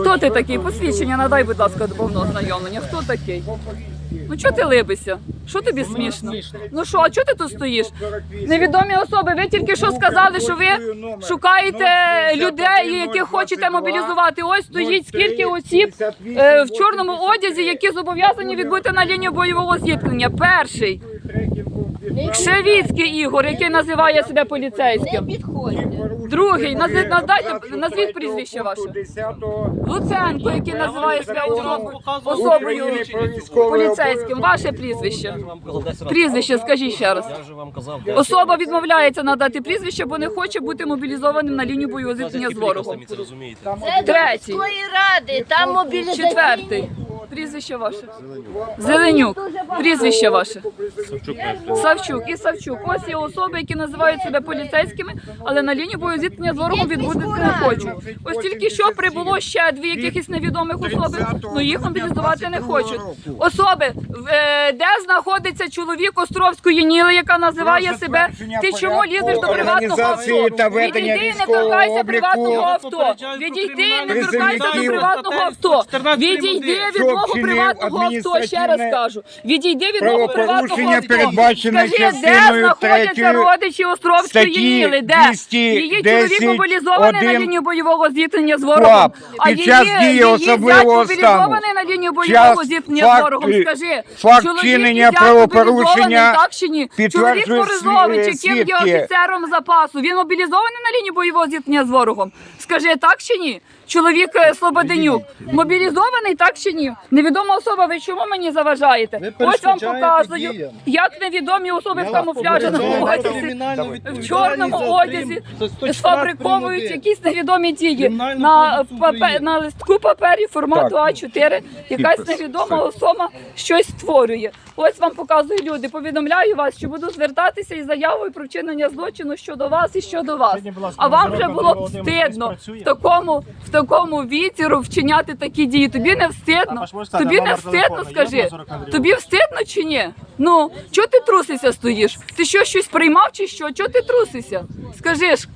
Хто ти такий? Посвідчення надай, будь ласка, до повного знайомлення. Хто такий? Ну чого ти либися? Що тобі смішно? Ну що, а чого ти тут стоїш? Невідомі особи, ви тільки що сказали, що ви шукаєте людей, яких хочете мобілізувати. Ось стоїть скільки осіб е, в чорному одязі, які зобов'язані відбути на лінію бойового зіткнення. Перший Кшевіцький Ігор, який називає себе поліцейським. Другий, назви- надайте, назвіть прізвище ваше. Луценко, який називає себе особою, особою поліцейським. Ваше прізвище. Прізвище, скажіть ще раз. Я вже вам казав. Особа відмовляється надати прізвище, бо не хоче бути мобілізованим на лінію бойового зіткнення з ворогом. Це до Третій. міської ради, там мобілізаційні. Четвертий. Прізвище ваше. Зеленюк. Прізвище ваше. Савчук і Савчук. Ось є особи, які називають себе поліцейськими, але на лінії бойового зіткнення з ворогом відбудеться не хочуть. Ось тільки що прибуло ще дві якихось невідомих особи, ну їх мобілізувати не хочуть. Особи, е, де знаходиться чоловік Островської Ніли, яка називає себе Ти чому лізеш до приватного авто? Відійди і не торкайся приватного авто. Відійди і не торкайся до приватного авто. Відійди від мого вчинив приватного авто. Ще раз кажу. Відійди від мого приватного авто. передбачене Скажи, де знаходяться родичі Островської Ніли? Де? Її чоловік мобілізований на лінію бойового зіткнення з ворогом. А її, її зять мобілізований на лінію бойового зіткнення з ворогом. е, Скажи, факт вчинення правопорушення так чи ні? Чоловік Борисович, яким є офіцером запасу, він мобілізований на лінії бойового зіткнення з ворогом. Скажи, так чи ні? Чоловік е, Слободенюк мобілізований, так чи ні? Невідома особа, ви чому мені заважаєте? Ось вам показую, як невідомі особи в камуфляжі на одязі, в чорному одязі сфабриковують якісь невідомі дії на, папе- на листку папері формату Так. А4. Якась невідома особа щось створює. Ось вам показую люди. Повідомляю вас, що буду звертатися із заявою про вчинення злочину щодо вас і щодо вас. А вам вже було б стидно в такому в такому віці вчиняти такі дії. Тобі не встидно. Тобі не встидно, скажи. Тобі встидно чи ні? Ну чого ти трусишся стоїш? Ти що щось приймав чи що? Чого ти трусишся? Скажи ж.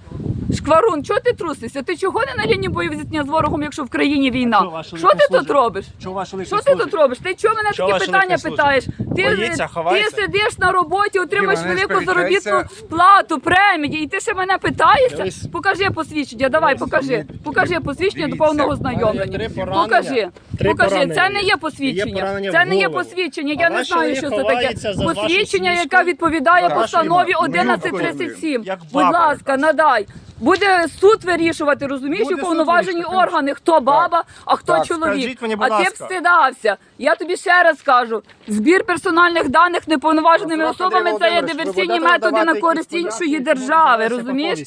Шкварун, чого ти трусишся? Ти чого не на лінії бойового зіткнення з ворогом, якщо в країні війна? Що ти тут робиш? Чого ваш чоловік Що ти тут робиш? Ти чого мене Чого такі питання служить? питаєш? Ти, Боїться, ти сидиш на роботі, отримаєш велику заробітну плату, премії, і ти ще мене питаєшся? Дивись. Покажи посвідчення, давай, покажи. Покажи посвідчення до повного знайомлення. Три поранення. Покажи. Три Покажи, поранення. це не є Є посвідчення. поранення Це в не є голову. посвідчення. А Я не ваш знаю, що це таке. ховається за вашу Посвідчення, яке відповідає Так, постанові Іван, 1137. Як Будь баба ласка, надай. Буде суд вирішувати, розумієш, Буде суд уповноважені вирішувати. органи, хто баба, а хто Так, чоловік. скажіть мені, будь а ти б ласка. встидався. Я тобі ще раз кажу: збір персональних даних неповноваженими особами це є диверсійні методи на користь іншої держави, розумієш?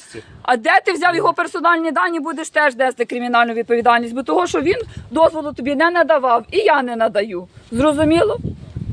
А де ти взяв його персональні дані, будеш теж нести кримінальну відповідальність, бо того, що він дозволу тобі не надавав, і я не надаю. Зрозуміло?